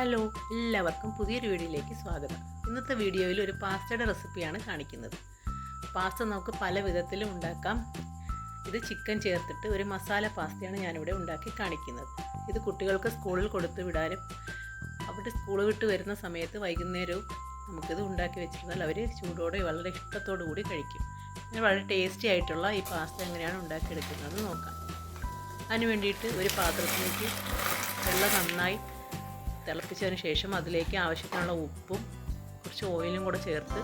Hello എല്ലാവർക്കും പുതിയൊരു വീഡിയോയിലേക്ക് സ്വാഗതം. ഇന്നത്തെ വീഡിയോയിൽ ഒരു പാസ്തയുടെ റെസിപ്പിയാണ് കാണിക്കുന്നത്. പാസ്ത നമുക്ക് പല വിധത്തിലും ഉണ്ടാക്കാം. ഇത് ചിക്കൻ ചേർത്തിട്ട് ഒരു മസാല പാസ്തയാണ് ഞാനിവിടെ ഉണ്ടാക്കി കാണിക്കുന്നത്. ഇത് കുട്ടികൾക്ക് സ്കൂളിൽ കൊടുത്തു വിടാനും അവിടെ സ്കൂൾ വിട്ട് വരുന്ന സമയത്ത് വൈകുന്നേരവും നമുക്കിത് ഉണ്ടാക്കി വെച്ചിരുന്നാൽ അവർ ചൂടോടെ വളരെ ഇഷ്ടത്തോടു കൂടി കഴിക്കും. പിന്നെ വളരെ ടേസ്റ്റി ആയിട്ടുള്ള ഈ പാസ്ത എങ്ങനെയാണ് ഉണ്ടാക്കിയെടുക്കുന്നത് നോക്കാം. അതിന് വേണ്ടിയിട്ട് ഒരു പാത്രത്തിലേക്ക് വെള്ളം നന്നായി തിളപ്പിച്ചതിന് ശേഷം അതിലേക്ക് ആവശ്യത്തിനുള്ള ഉപ്പും കുറച്ച് ഓയിലും കൂടെ ചേർത്ത്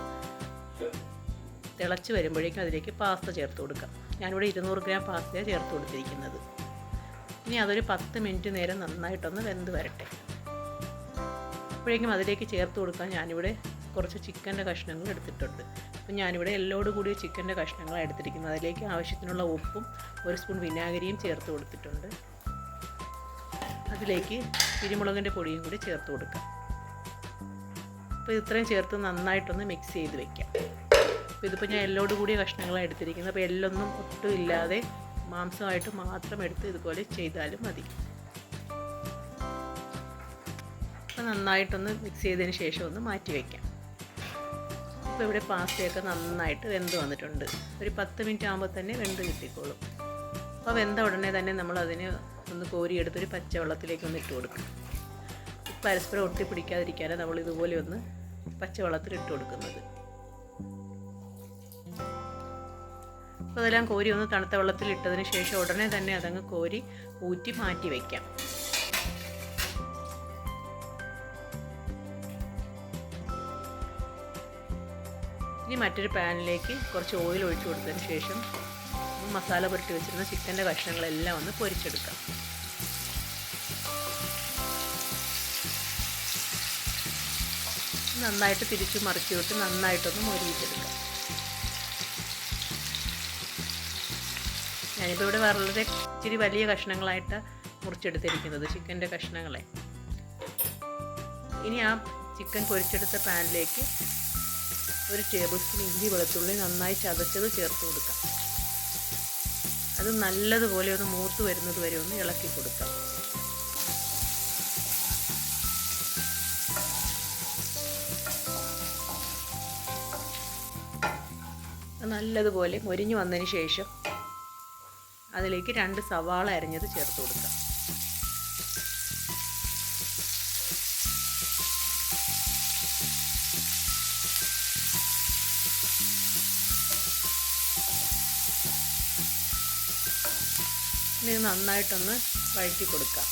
തിളച്ച് വരുമ്പോഴേക്കും അതിലേക്ക് പാസ്ത ചേർത്ത് കൊടുക്കാം. ഞാനിവിടെ ഇരുന്നൂറ് ഗ്രാം പാസ്തയാണ് ചേർത്ത് കൊടുത്തിരിക്കുന്നത്. ഇനി അതൊരു പത്ത് മിനിറ്റ് നേരം നന്നായിട്ടൊന്ന് വെന്ത് വരട്ടെ. അപ്പോഴേക്കും അതിലേക്ക് ചേർത്ത് കൊടുക്കാൻ ഞാനിവിടെ കുറച്ച് ചിക്കന്റെ കഷ്ണങ്ങൾ എടുത്തിട്ടുണ്ട്. അപ്പം ഞാനിവിടെ എല്ലോട് കൂടിയ ചിക്കന്റെ കഷ്ണങ്ങളാണ് എടുത്തിരിക്കുന്നത്. അതിലേക്ക് ആവശ്യത്തിനുള്ള ഉപ്പും ഒരു സ്പൂൺ വിനാഗിരിയും ചേർത്ത് കൊടുത്തിട്ടുണ്ട്. അതിലേക്ക് കുരുമുളകിന്റെ പൊടിയും കൂടി ചേർത്ത് കൊടുക്കാം. അപ്പോൾ ഇത്രയും ചേർത്ത് നന്നായിട്ടൊന്ന് മിക്സ് ചെയ്ത് വെക്കാം. അപ്പോൾ ഇതിപ്പോൾ ഞാൻ എല്ലോട് കൂടിയ കഷ്ണങ്ങളാണ് എടുത്തിരിക്കുന്നത്. അപ്പോൾ എല്ലൊന്നും ഒട്ടും ഇല്ലാതെ മാംസമായിട്ട് മാത്രം എടുത്ത് ഇതുപോലെ ചെയ്താലും മതി. അപ്പോൾ നന്നായിട്ടൊന്ന് മിക്സ് ചെയ്തതിന് ശേഷം ഒന്ന് മാറ്റി വയ്ക്കാം അപ്പോൾ ഇവിടെ പാസ്തയൊക്കെ നന്നായിട്ട് വെന്ത് വന്നിട്ടുണ്ട്. ഒരു പത്ത് മിനിറ്റ് ആകുമ്പോൾ തന്നെ വെന്ത് കിട്ടിക്കോളും. അപ്പോൾ വെന്ത ഉടനെ തന്നെ നമ്മൾ അതിന് ഒന്ന് കോരിയെടുത്തൊരു പച്ചവെള്ളത്തിലേക്ക് ഒന്ന് ഇട്ട് കൊടുക്കും. പരസ്പരം ഒട്ടിപ്പിടിക്കാതിരിക്കാനാണ് നമ്മൾ ഇതുപോലെ ഒന്ന് പച്ചവെള്ളത്തിൽ ഇട്ട് കൊടുക്കുന്നത്. അപ്പോൾ അതെല്ലാം കോരി ഒന്ന് തണുത്ത വെള്ളത്തിൽ ഇട്ടതിന് ശേഷം ഉടനെ തന്നെ അതങ്ങ് കോരി ഊറ്റി മാറ്റി വയ്ക്കാം ഇനി മറ്റൊരു പാനിലേക്ക് കുറച്ച് ഓയിൽ ഒഴിച്ചു കൊടുത്തതിന് ശേഷം മസാല പുരട്ടി വെച്ചിരുന്ന ചിക്കന്റെ കഷ്ണങ്ങളെല്ലാം ഒന്ന് പൊരിച്ചെടുക്കാം. നന്നായിട്ട് തിരിച്ചു മറിച്ചു വിട്ട് നന്നായിട്ടൊന്ന് മൊരിയിച്ചെടുക്കാം. ഞാനിപ്പോൾ ഇവിടെ വളരെ ഇച്ചിരി വലിയ കഷ്ണങ്ങളായിട്ട് മുറിച്ചെടുത്തിരിക്കുന്നത് ചിക്കന്റെ കഷ്ണങ്ങളെ. ഇനി ആ ചിക്കൻ പൊരിച്ചെടുത്ത പാനിലേക്ക് ഒരു ടേബിൾ സ്പൂൺ ഇഞ്ചി വെളുത്തുള്ളി നന്നായി ചതച്ചത് ചേർത്ത് കൊടുക്കാം. അത് നല്ലതുപോലെ ഒന്ന് മൂത്ത് വരുന്നത് വരെ ഒന്ന് ഇളക്കി കൊടുക്കാം. നല്ലതുപോലെ മൊരിഞ്ഞു വന്നതിന് ശേഷം അതിലേക്ക് രണ്ട് സവാള അരിഞ്ഞത് ചേർത്ത് കൊടുക്കാം. ഇത് നന്നായിട്ടൊന്ന് വഴറ്റി കൊടുക്കാം.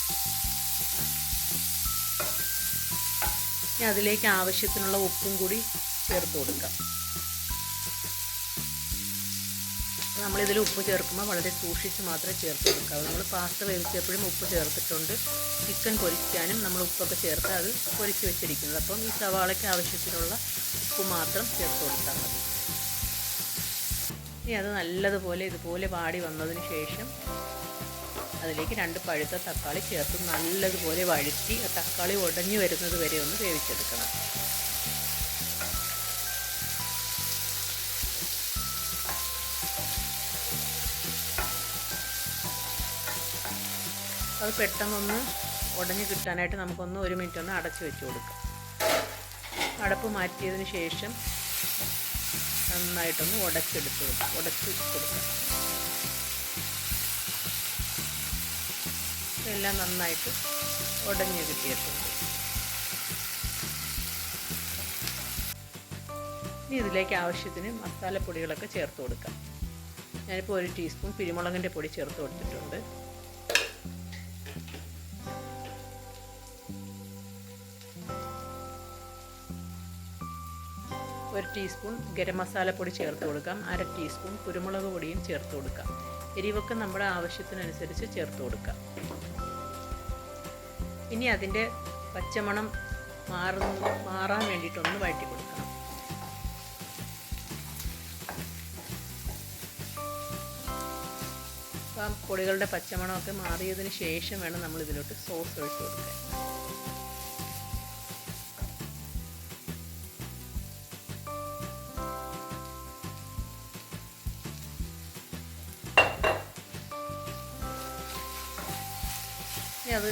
ഇനി അതിലേക്ക് ആവശ്യത്തിനുള്ള ഉപ്പും കൂടി ചേർത്ത് കൊടുക്കാം. നമ്മളിതിൽ ഉപ്പ് ചേർക്കുമ്പോൾ വളരെ സൂക്ഷിച്ച് മാത്രമേ ചേർത്ത് കൊടുക്കാവൂ. നമ്മൾ പാസ്ത വേവിച്ചപ്പോഴും ഉപ്പ് ചേർത്തിട്ടുണ്ട്. ചിക്കൻ പൊരിക്കാനും നമ്മൾ ഉപ്പൊക്കെ ചേർത്ത് അത് പൊരിച്ച് വെച്ചിരിക്കുന്നത്. അപ്പം ഈ സവാളയ്ക്ക് ആവശ്യത്തിനുള്ള ഉപ്പ് മാത്രം ചേർത്ത് കൊടുത്താൽ മതി. ഇനി അത് നല്ലതുപോലെ ഇതുപോലെ വാടി വന്നതിന് ശേഷം അതിലേക്ക് രണ്ട് പഴുത്ത തക്കാളി ചേർത്ത് നല്ലതുപോലെ വഴറ്റി ആ തക്കാളി ഉടഞ്ഞു വരുന്നത് വരെ ഒന്ന് വേവിച്ചെടുക്കണം. അത് പെട്ടെന്നൊന്ന് ഉടഞ്ഞു കിട്ടാനായിട്ട് നമുക്കൊന്ന് ഒരു മിനിറ്റ് ഒന്ന് അടച്ചു വെച്ച് കൊടുക്കാം. അടപ്പ് മാറ്റിയതിന് ശേഷം നന്നായിട്ടൊന്ന് ഉടച്ചെടുത്ത് കൊടുക്കാം. ഉടച്ച് കൊടുക്കാം. എല്ലാം നന്നായിട്ട് ഉടഞ്ഞു കിട്ടിയിട്ടുണ്ട്. ഇനി ഇതിലേക്ക് ആവശ്യത്തിന് മസാലപ്പൊടികളൊക്കെ ചേർത്ത് കൊടുക്കാം. ഞാനിപ്പോൾ ഒരു ടീസ്പൂൺ കുരുമുളകിന്റെ പൊടി ചേർത്ത് കൊടുത്തിട്ടുണ്ട്. ഒരു ടീസ്പൂൺ ഗരം മസാലപ്പൊടി ചേർത്ത് കൊടുക്കാം. അര ടീസ്പൂൺ കുരുമുളക് പൊടിയും ചേർത്ത് കൊടുക്കാം. എരിവൊക്കെ നമ്മുടെ ആവശ്യത്തിനനുസരിച്ച് ചേർത്ത് കൊടുക്കാം. ഇനി അതിന്റെ പച്ചമണം മാറുന്ന മാറാൻ വേണ്ടിയിട്ടൊന്ന് വഴറ്റി കൊടുക്കണം. അപ്പം പൊടികളുടെ പച്ചമണമൊക്കെ മാറിയതിന് ശേഷം വേണം നമ്മൾ ഇതിലോട്ട് സോസ് ഒഴിച്ച് കൊടുക്കാൻ. അത്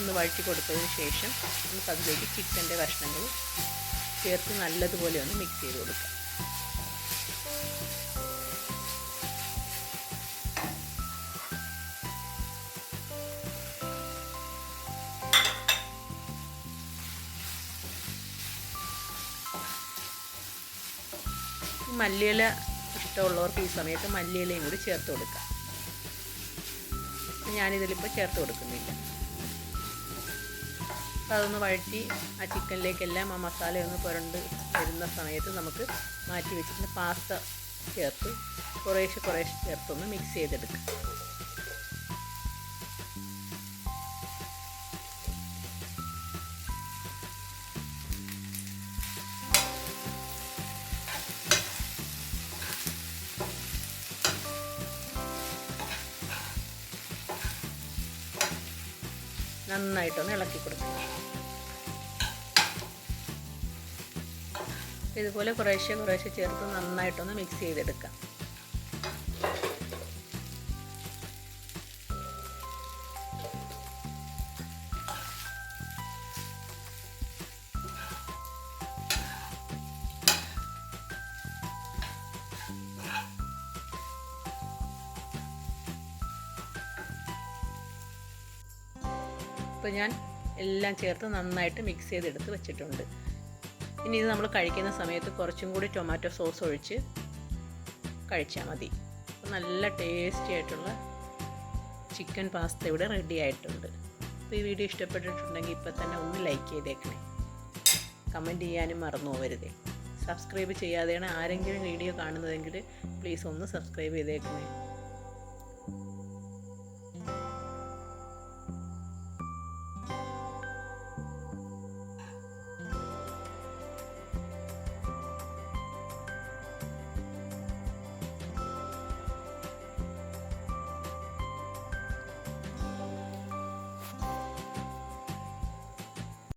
ഒന്ന് വഴറ്റി കൊടുത്തതിന് ശേഷം നമുക്ക് അതിലേക്ക് ചിക്കന്റെ കഷ്ണങ്ങൾ ചേർത്ത് നല്ലതുപോലെ ഒന്ന് മിക്സ് ചെയ്ത് കൊടുക്കാം. മല്ലിയില ഇഷ്ടമുള്ളവർക്ക് ഈ സമയത്ത് മല്ലിയിലയും കൂടി ചേർത്ത് കൊടുക്കാം. ഞാനിതിലിപ്പോൾ ചേർത്ത് കൊടുക്കുന്നില്ല. അതൊന്ന് വഴറ്റി ആ ചിക്കനിലേക്കെല്ലാം ആ മസാലയൊന്ന് പുരണ്ട് വരുന്ന സമയത്ത് നമുക്ക് മാറ്റി വെച്ചിട്ട് പാസ്ത ചേർത്ത് കുറേശ്ശെ കുറേശ്ശെ ചേർത്തൊന്ന് മിക്സ് ചെയ്തെടുക്കാം. നന്നായിട്ടൊന്ന് ഇളക്കി കൊടുക്കുക ഇതുപോലെ കുറേശ്ശെ കുറേശ്ശെ ചേർത്ത് നന്നായിട്ടൊന്ന് മിക്സ് ചെയ്തെടുക്കാം. ഇപ്പോൾ ഞാൻ എല്ലാം ചേർത്ത് നന്നായിട്ട് മിക്സ് ചെയ്തെടുത്ത് വെച്ചിട്ടുണ്ട്. ഇനി ഇത് നമ്മൾ കഴിക്കുന്ന സമയത്ത് കുറച്ചും കൂടി ടൊമാറ്റോ സോസ് ഒഴിച്ച് കഴിച്ചാൽ മതി. നല്ല ടേസ്റ്റി ആയിട്ടുള്ള ചിക്കൻ പാസ്ത ഇവിടെ റെഡി ആയിട്ടുണ്ട്. അപ്പോൾ ഈ വീഡിയോ ഇഷ്ടപ്പെട്ടിട്ടുണ്ടെങ്കിൽ ഇപ്പം തന്നെ ഒന്ന് ലൈക്ക് ചെയ്തേക്കണേ. കമന്റ് ചെയ്യാനും മറന്നു പോകരുതേ. സബ്സ്ക്രൈബ് ചെയ്യാതെയാണ് ആരെങ്കിലും വീഡിയോ കാണുന്നതെങ്കിൽ പ്ലീസ് ഒന്ന് സബ്സ്ക്രൈബ് ചെയ്തേക്കണേ.